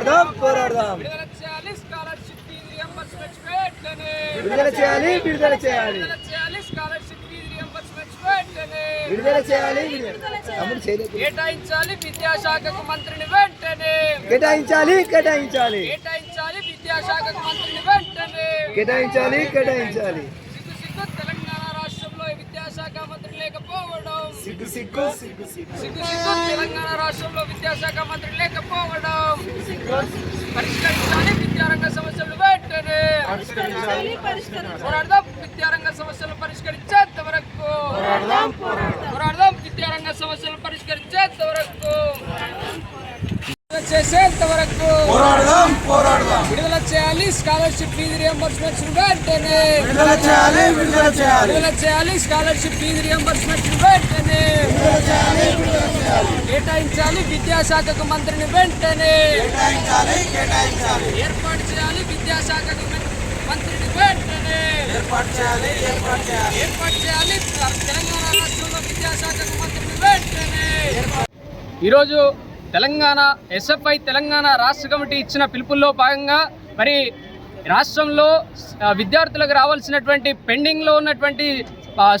పోరాడదాం పోరాడదాం విడుదల చేయాలి స్కాలర్షిప్ ఫీజు రియంబర్స్మెంట్స్ వెంటనే విడుదల చేయాలి విడుదల చేయాలి విడుదల చేయాలి స్కాలర్షిప్ ఫీజు రియంబర్స్మెంట్స్ వెంటనే విడుదల చేయాలి విడుదల తమ్ముడు చేయలేదు కేటాయించాలి విద్యాశాఖకు మంత్రిని వెంటనే కేటాయించాలి కేటాయించాలి కేటాయించాలి విద్యాశాఖకు మంత్రిని వెంటనే కేటాయించాలి కేటాయించాలి సిగ్గు సిగ్గు తెలంగాణ రాష్ట్రంలో విద్యాశాఖ మంత్రి లేకపోవడం సిగ్గు సిగ్గు సిగ్గు సిగ్గు తెలంగాణ రాష్ట్రంలో విద్యాశాఖ మంత్రి లేకపోవడం. పరిష్కరించాలి విద్యారంగ సమస్యలు వెంటనే. పోరాడదాం విద్యారంగ సమస్యలు పరిష్కరించేంత వరకు. పోరాడదాం విద్యారంగ సమస్యలు పరిష్కరించేంత వరకు. చేసేంత వరకు. పోరాడదాం. విడుదల చేయాలి. స్కాలర్షిప్ ఫీజు రియంబర్స్మెంట్స్ వెంటనే. విడుదల చేయాలి విడుదల చేయాలి. విడుదల చేయాలి. స్కాలర్షిప్ ఫీజు రియంబర్స్మెంట్ వెంటనే. కేటాయించాలి. విద్యాశాఖకు మంత్రిని వెంటనే. కేటాయించాలి కేటాయించాలి. ఏర్పాటు చేయాలి. విద్యాశాఖకు మంత్రిని వెంటనే. ఏర్పాటు చేయాలి ఏర్పాటు చేయాలి. ఏర్పాటు చేయాలి. తెలంగాణ రాష్ట్రంలో విద్యాశాఖకు మంత్రిని వెంటనే. ఈరోజు తెలంగాణ ఎస్ఎఫ్ఐ తెలంగాణ రాష్ట్ర కమిటీ ఇచ్చిన పిలుపుల్లో భాగంగా మరి రాష్ట్రంలో విద్యార్థులకు రావాల్సినటువంటి పెండింగ్లో ఉన్నటువంటి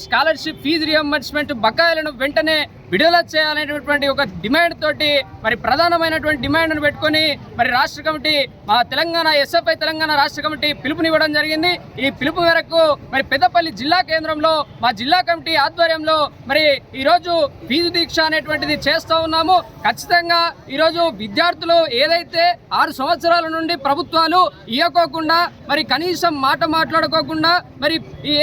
స్కాలర్షిప్ ఫీజు రియంబర్స్మెంట్ బకాయిలను వెంటనే విడుదల చేయాలనేటటువంటి ఒక డిమాండ్ తోటి మరి ప్రధానమైనటువంటి డిమాండ్ను పెట్టుకొని మరి రాష్ట్ర కమిటీ మా తెలంగాణ ఎస్ఎఫ్ఐ తెలంగాణ రాష్ట్ర కమిటీ పిలుపునివ్వడం జరిగింది. ఈ పిలుపు మేరకు మరి పెద్దపల్లి జిల్లా కేంద్రంలో మా జిల్లా కమిటీ ఆధ్వర్యంలో మరి ఈరోజు ఫీజు దీక్ష అనేటువంటిది చేస్తూ ఉన్నాము. ఖచ్చితంగా ఈరోజు విద్యార్థులు ఏదైతే ఆరు సంవత్సరాల నుండి ప్రభుత్వాలు ఇవ్వకోకుండా మరి కనీసం మాట మాట్లాడుకోకుండా మరి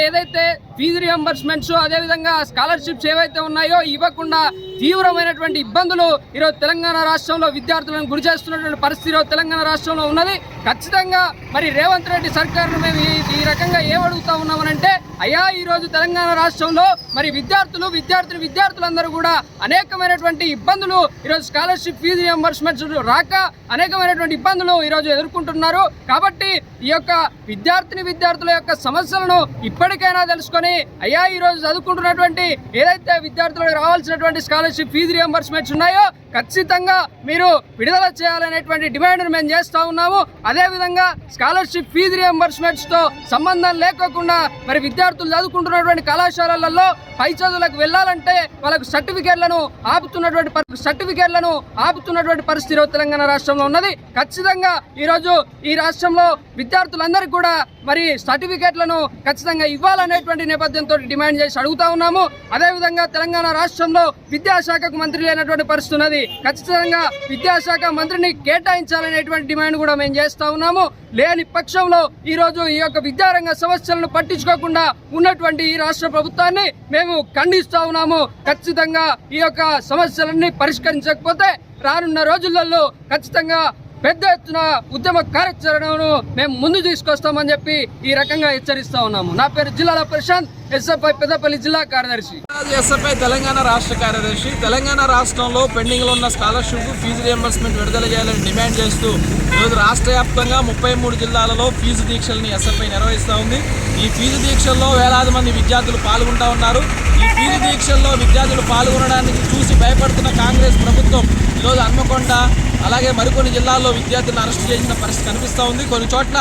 ఏదైతే ఫీజు రియంబర్స్మెంట్స్ అదేవిధంగా స్కాలర్షిప్స్ ఏవైతే ఉన్నాయో ఇవ్వకుండా తీవ్రమైనటువంటి ఇబ్బందులు ఈరోజు తెలంగాణ రాష్ట్రంలో విద్యార్థులను గురి చేస్తున్నటువంటి పరిస్థితి ఈరోజు తెలంగాణ రాష్ట్రంలో ఉన్నది. ఖచ్చితంగా మరి రేవంత్ రెడ్డి సర్కారును మేము ఈ- రకంగా ఏమడుగుతా ఉన్నామనంటే అయ్యా ఈరోజు తెలంగాణ రాష్ట్రంలో మరి విద్యార్థులు విద్యార్థులు విద్యార్థులందరూ కూడా అనేకమైనటువంటి ఇబ్బందులు ఈరోజు స్కాలర్షిప్ ఫీజు రియంబర్స్మెంట్స్ రాక అనేకమైనటువంటి ఇబ్బందులు ఈరోజు ఎదుర్కొంటున్నారు. కాబట్టి ఈ యొక్క విద్యార్థిని విద్యార్థుల యొక్క సమస్యలను ఇప్పటికైనా తెలుసుకొని అయ్యా ఈరోజు చదువుకుంటున్నటువంటి ఏదైతే విద్యార్థులకు రావాల్సినటువంటి స్కాలర్షిప్ ఫీజు రియంబర్స్మెంట్స్ ఉన్నాయో ఖచ్చితంగా మీరు విడుదల చేయాలనేటువంటి డిమాండ్ను మేము చేస్తూ ఉన్నాము. అదేవిధంగా స్కాలర్షిప్ ఫీజు రియంబర్స్మెంట్స్తో సంబంధం లేకోకుండా మరి విద్యార్థులు చదువుకుంటున్నటువంటి కళాశాలలలో పై చదువులకు వెళ్ళాలంటే వాళ్ళకు సర్టిఫికేట్లను ఆపుతున్నటువంటి సర్టిఫికేట్లను ఆపుతున్నటువంటి పరిస్థితి తెలంగాణ రాష్ట్రంలో ఉన్నది. ఖచ్చితంగా ఈరోజు ఈ రాష్ట్రంలో విద్యార్థులందరికీ కూడా మరి సర్టిఫికేట్లను ఖచ్చితంగా ఇవ్వాలనేటువంటి నేపథ్యంతో డిమాండ్ చేసి అడుగుతా ఉన్నాము. అదేవిధంగా తెలంగాణ రాష్ట్రంలో విద్యాశాఖకు మంత్రి లేనటువంటి పరిస్థితి ఉన్నది. ఖచ్చితంగా విద్యాశాఖ మంత్రిని కేటాయించాలనేటువంటి డిమాండ్ కూడా మేము చేస్తా ఉన్నాము. లేని పక్షంలో ఈరోజు ఈ యొక్క విద్యారంగ సమస్యలను పట్టించుకోకుండా ఉన్నటువంటి ఈ రాష్ట్ర ప్రభుత్వాన్ని మేము ఖండిస్తా ఉన్నాము. ఖచ్చితంగా ఈ యొక్క సమస్యలన్నీ పరిష్కరించకపోతే రానున్న రోజులలో ఖచ్చితంగా పెద్ద ఎత్తున ఉద్యమ కార్యాచరణను మేము ముందు తీసుకొస్తామని చెప్పి ఈ రకంగా హెచ్చరిస్తా ఉన్నాము. నా పేరు జిల్లాల ప్రశాంత్ ఎస్ఎఫ్ఐ పెద్దపల్లి జిల్లా కార్యదర్శి. ఎస్ఎఫ్ఐ తెలంగాణ రాష్ట్ర కార్యదర్శి. తెలంగాణ రాష్ట్రంలో పెండింగ్లో ఉన్న స్కాలర్షిప్ ఫీజు రియంబర్స్మెంట్ విడుదల చేయాలని డిమాండ్ చేస్తూ ఈరోజు రాష్ట్ర వ్యాప్తంగా ముప్పై మూడు జిల్లాలలో ఫీజు దీక్షల్ని ఎస్ఎఫ్ఐ నిర్వహిస్తూ ఉంది. ఈ ఫీజు దీక్షల్లో వేలాది మంది విద్యార్థులు పాల్గొంటూ ఉన్నారు. ఈ ఫీజు దీక్షల్లో విద్యార్థులు పాల్గొనడానికి చూసి భయపడుతున్న కాంగ్రెస్ ప్రభుత్వం ఈరోజు హన్మకొండ అలాగే మరికొన్ని జిల్లాల్లో విద్యార్థులను అరెస్ట్ చేసిన పరిస్థితి కనిపిస్తూ ఉంది. కొన్ని చోట్ల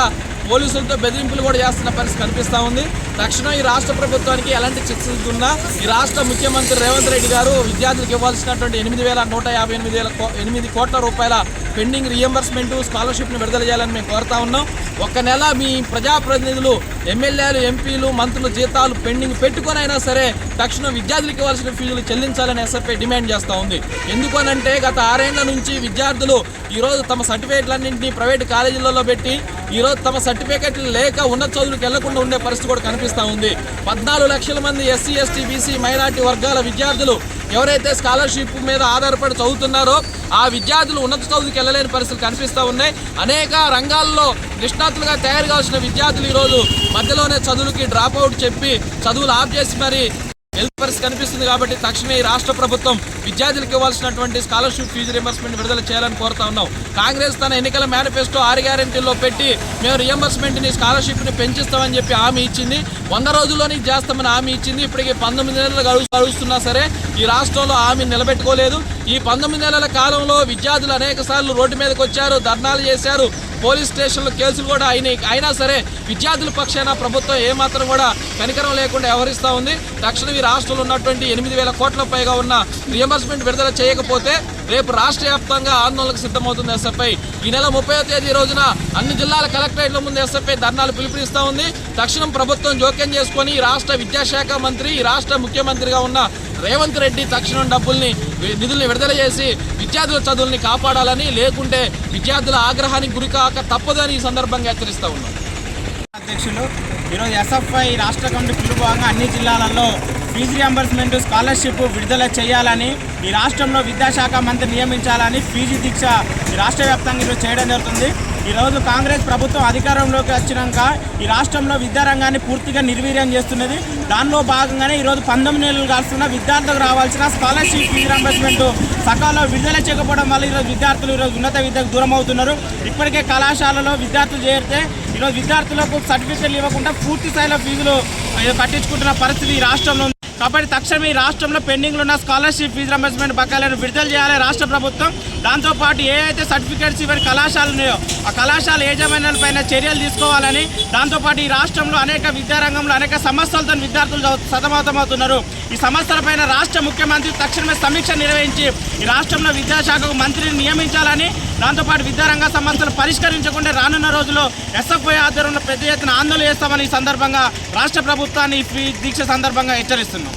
పోలీసులతో బెదిరింపులు కూడా చేస్తున్న పరిస్థితి కనిపిస్తూ ఉంది. తక్షణం ఈ రాష్ట్ర ప్రభుత్వానికి ఎలాంటి చికిత్స ఈ రాష్ట్ర ముఖ్యమంత్రి రేవంత్ రెడ్డి గారు విద్యార్థులకు ఇవ్వాల్సినటువంటి ఎనిమిది వేల నూట యాభై ఎనిమిది వేల ఎనిమిది కోట్ల రూపాయల పెండింగ్ రియంబర్స్మెంట్ స్కాలర్షిప్ను విడుదల చేయాలని మేము కోరుతా ఉన్నాం. ఒక్క నెల మీ ప్రజాప్రతినిధులు ఎమ్మెల్యేలు ఎంపీలు మంత్రులు జీతాలు పెండింగ్ పెట్టుకొనైనా సరే తక్షణం విద్యార్థులకు ఇవ్వాల్సిన ఫీజులు చెల్లించాలని ఎస్ఎఫ్ఐ డిమాండ్ చేస్తూ ఉంది. ఎందుకనంటే గత ఆరేళ్ళ నుంచి విద్యార్థులు ఈరోజు తమ సర్టిఫికేట్లన్నింటినీ ప్రైవేట్ కాలేజీలలో పెట్టి ఈరోజు తమ సర్టిఫికేట్లు లేక ఉన్నత చదువులకు వెళ్ళకుండా ఉండే పరిస్థితి కూడా కనిపిస్తూ ఉంది. పద్నాలుగు లక్షల మంది ఎస్సీ ఎస్టీ బీసీ మైనార్టీ వర్గాల విద్యార్థులు ఎవరైతే స్కాలర్షిప్ మీద ఆధారపడి చదువుతున్నారో ఆ విద్యార్థులు ఉన్నత చదువుకి వెళ్ళలేని పరిస్థితులు కనిపిస్తూ ఉన్నాయి. అనేక రంగాల్లో నిష్ణాతులుగా తయారు కావాల్సిన విద్యార్థులు ఈరోజు మధ్యలోనే చదువులకి డ్రాప్ అవుట్ చెప్పి చదువులు ఆఫ్ చేసి మరి హెల్త్ పరిస్థితి కనిపిస్తుంది కాబట్టి తక్షణమే ఈ రాష్ట్ర ప్రభుత్వం విద్యార్థులకు ఇవ్వాల్సినటువంటి స్కాలర్షిప్ ఫీజు రియంబర్స్మెంట్ విడుదల చేయాలని కోరుతా ఉన్నాం. కాంగ్రెస్ తన ఎన్నికల మేనిఫెస్టో ఆరు గ్యారెంటీల్లో పెట్టి మేము రియంబర్స్మెంట్ని స్కాలర్షిప్ని పెంచిస్తామని చెప్పి హామీ ఇచ్చింది. వంద రోజుల్లోనే చేస్తామని హామీ ఇచ్చింది. ఇప్పటికి పంతొమ్మిది నెలలు గడువు గడుస్తున్నా సరే ఈ రాష్ట్రంలో హామీ నిలబెట్టుకోలేదు. ఈ పంతొమ్మిది నెలల కాలంలో విద్యార్థులు అనేక సార్లు రోడ్డు మీదకి వచ్చారు ధర్నాలు చేశారు. పోలీస్ స్టేషన్లో కేసులు కూడా అయినాయి. అయినా సరే విద్యార్థుల పక్షాన ప్రభుత్వం ఏమాత్రం కూడా కనికరం లేకుండా వ్యవహరిస్తూ ఉంది. తక్షణం ఈ రాష్ట్రంలో ఉన్నటువంటి ఎనిమిది వేల కోట్ల పైగా ఉన్న రియంబర్స్మెంట్ విడుదల చేయకపోతే రేపు రాష్ట్ర వ్యాప్తంగా ఆందోళనకు సిద్ధమవుతుంది ఎస్ఎఫ్ఐ ఈ నెల ముప్పై తేదీ రోజున అన్ని జిల్లాల కలెక్టరేట్ల ముందు ఎస్ఎఫ్ఐ ధర్నాలు పిలుపునిస్తూ ఉంది. తక్షణం ప్రభుత్వం జోక్యం చేసుకొని రాష్ట్ర విద్యాశాఖ మంత్రి ఈ రాష్ట్ర ముఖ్యమంత్రిగా ఉన్న రేవంత్ రెడ్డి తక్షణం డబ్బుల్ని నిధుల్ని విడుదల చేసి విద్యార్థుల చదువుల్ని కాపాడాలని లేకుంటే విద్యార్థుల ఆగ్రహానికి గురికాక తప్పదని ఈ సందర్భంగా హెచ్చరిస్తూ ఉన్నాం. అధ్యక్షులు ఈరోజు ఎస్ఎఫ్ఐ రాష్ట్ర కమిటీ పిలుపు భాగంగా అన్ని జిల్లాలలో ఫీజు రియంబర్స్మెంట్ స్కాలర్షిప్ విడుదల చేయాలని ఈ రాష్ట్రంలో విద్యాశాఖ మంత్రి నియమించాలని ఫీజు దీక్ష రాష్ట్ర వ్యాప్తంగా ఈరోజు చేయడం జరుగుతుంది. ఈరోజు కాంగ్రెస్ ప్రభుత్వం అధికారంలోకి వచ్చినాక ఈ రాష్ట్రంలో విద్యారంగాన్ని పూర్తిగా నిర్వీర్యం చేస్తున్నది. దానిలో భాగంగానే ఈరోజు పంతొమ్మిది నెలలు కాస్తున్న విద్యార్థులకు రావాల్సిన స్కాలర్షిప్ ఫీజు రియంబర్స్మెంట్ సకాలంలో విడుదల చేయకపోవడం వల్ల ఈరోజు విద్యార్థులు ఈరోజు ఉన్నత విద్యకు దూరం అవుతున్నారు. ఇప్పటికే కళాశాలలో విద్యార్థులు చేరితే ఈరోజు విద్యార్థులకు సర్టిఫికెట్లు ఇవ్వకుండా పూర్తి స్థాయిలో ఫీజులు కట్టించుకుంటున్న పరిస్థితి ఈ రాష్ట్రంలో కాబట్టి తక్షణమే ఈ రాష్ట్రంలో పెండింగ్లో ఉన్న స్కాలర్షిప్ ఫీజు రంబర్స్మెంట్ బకాయిలను విడుదల చేయాలి. రాష్ట్ర ప్రభుత్వం దాంతోపాటు ఏ అయితే సర్టిఫికేట్స్ ఇవ్వని కళాశాలలు ఉన్నాయో ఆ కళాశాల యజమానులపైన పైన చర్యలు తీసుకోవాలని దాంతోపాటు ఈ రాష్ట్రంలో అనేక విద్యారంగంలో అనేక సమస్యలతో విద్యార్థులు సతమతమవుతున్నారు. ఈ సమస్యలపైన రాష్ట్ర ముఖ్యమంత్రి తక్షణమే సమీక్ష నిర్వహించి ఈ రాష్ట్రంలో విద్యాశాఖకు మంత్రిని నియమించాలని దాంతోపాటు విద్యారంగ సమస్యలు పరిష్కరించకుండా రానున్న రోజుల్లో ఎస్ఎఫ్ఐ ఆధ్వర్యంలో పెద్ద ఎత్తున ఆందోళన చేస్తామని ఈ సందర్భంగా రాష్ట్ర ప్రభుత్వాన్ని దీక్ష సందర్భంగా హెచ్చరిస్తున్నాం.